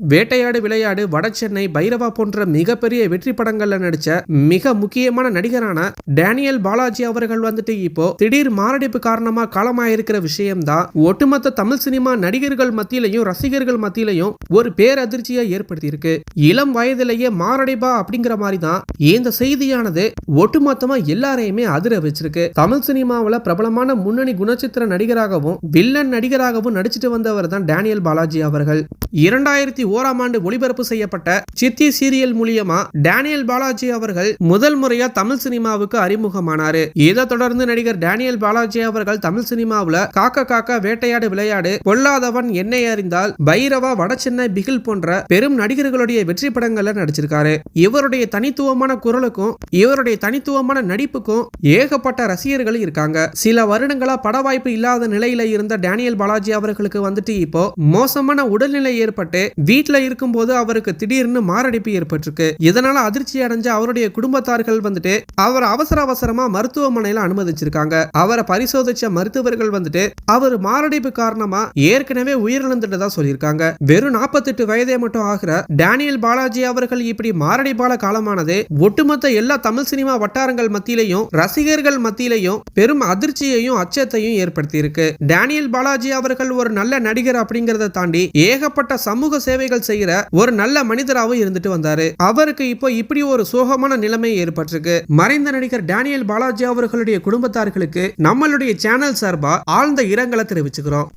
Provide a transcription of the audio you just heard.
வேட்டையாடு விளையாடு வடசென்னை பைரவா போன்ற மிகப்பெரிய வெற்றி படங்கள்ல நடிச்ச மிக முக்கியமான நடிகரான டேனியல் பாலாஜி அவர்கள் வந்துட்டு இப்போ திடீர் மாரடைப்பு காரணமா காலமாயிருக்கிற விஷயம்தான் ஒட்டுமொத்த தமிழ் சினிமா நடிகர்கள் மத்தியிலையும் ரசிகர்கள் மத்தியிலையும் ஒரு பேரதிர்ச்சியை ஏற்படுத்தி இருக்கு இளம் வயதிலேயே மாரடைப்பா அப்படிங்கிற மாதிரி தான் இந்த செய்தியானது ஒட்டுமொத்தமா எல்லாரையுமே அதிர வச்சிருக்கு. தமிழ் சினிமாவில் பிரபலமான முன்னணி குணச்சித்திர நடிகராகவும் வில்லன் நடிகராகவும் நடிச்சிட்டு வந்தவர் தான் டேனியல் பாலாஜி அவர்கள். இரண்டாயிரத்தி ஓராம் ஆண்டு ஒளிபரப்பு செய்யப்பட்ட சித்தி சீரியல் மூலியமா டேனியல் பாலாஜி அவர்கள் முதல் முறையா தமிழ் சினிமாவுக்கு அறிமுகமானாரு. இதை தொடர்ந்து நடிகர் டேனியல் பாலாஜி அவர்கள் தமிழ் சினிமாவுல காக்க காக்க வேட்டையாடு விளையாடு பொல்லாதவன் என்னை அறிந்தால் பைரவா வடச்சென்னை பிகில் போன்ற பெரும் நடிகர்களுடைய வெற்றி படங்கள்ல நடிச்சிருக்காரு. இவருடைய தனித்துவமான குரலுக்கும் இவருடைய தனித்துவமான நடிப்புக்கும் ஏகப்பட்ட ரசிகர்கள் இருக்காங்க. சில வருடங்களா பட வாய்ப்பு இல்லாத நிலையில இருந்த டேனியல் பாலாஜி அவர்களுக்கு வந்துட்டு இப்போ மோசமான உடல்நிலை ஏற்பட்டு வீட்டில் இருக்கும்போது அவருக்கு திடீர்னு மாரடைப்பு ஏற்பட்டிருக்கு. இதனால அதிர்ச்சி அடைஞ்ச அவருடைய குடும்பத்தார்கள் வந்துட்டு அவர் அவசர அவசரமா மருத்துவமனையில அனுமதிச்சிருக்காங்க. அவரை பரிசோதிச்ச மருத்துவர்கள் வந்துட்டு அவர் மாரடைப்பு காரணமா ஏற்கனவே உயிரிழந்துட்டதா சொல்லியிருக்காங்க. வெறும் 48 வயதே மட்டும் ஆகிற டேனியல் பாலாஜி அவர்கள் இப்படி மாரடைப்பால காலமானது ஒட்டுமொத்த எல்லா தமிழ் சினிமா வட்டாரங்கள் மத்தியிலையும் ரசிகர்கள் மத்தியிலையும் பெரும் அதிர்ச்சியையும் அச்சத்தையும் ஏற்படுத்தி இருக்கு டேனியல் பாலாஜி அவர்கள் ஒரு நல்ல நடிகர் அப்படிங்கறத தாண்டி ஏகப்பட்ட சமூக சேவை சேவைகள் செய்யற ஒரு நல்ல மனிதராகவும் இருந்துட்டு வந்தாரு. அவருக்கு இப்போ இப்படி ஒரு சோகமான நிலைமை ஏற்பட்டிருக்கு. மறைந்த நடிகர் டேனியல் பாலாஜி அவர்களுடைய குடும்பத்தார்களுக்கு நம்மளுடைய சேனல் சார்பா ஆழ்ந்த இரங்கலை தெரிவிச்சுக்கிறோம்.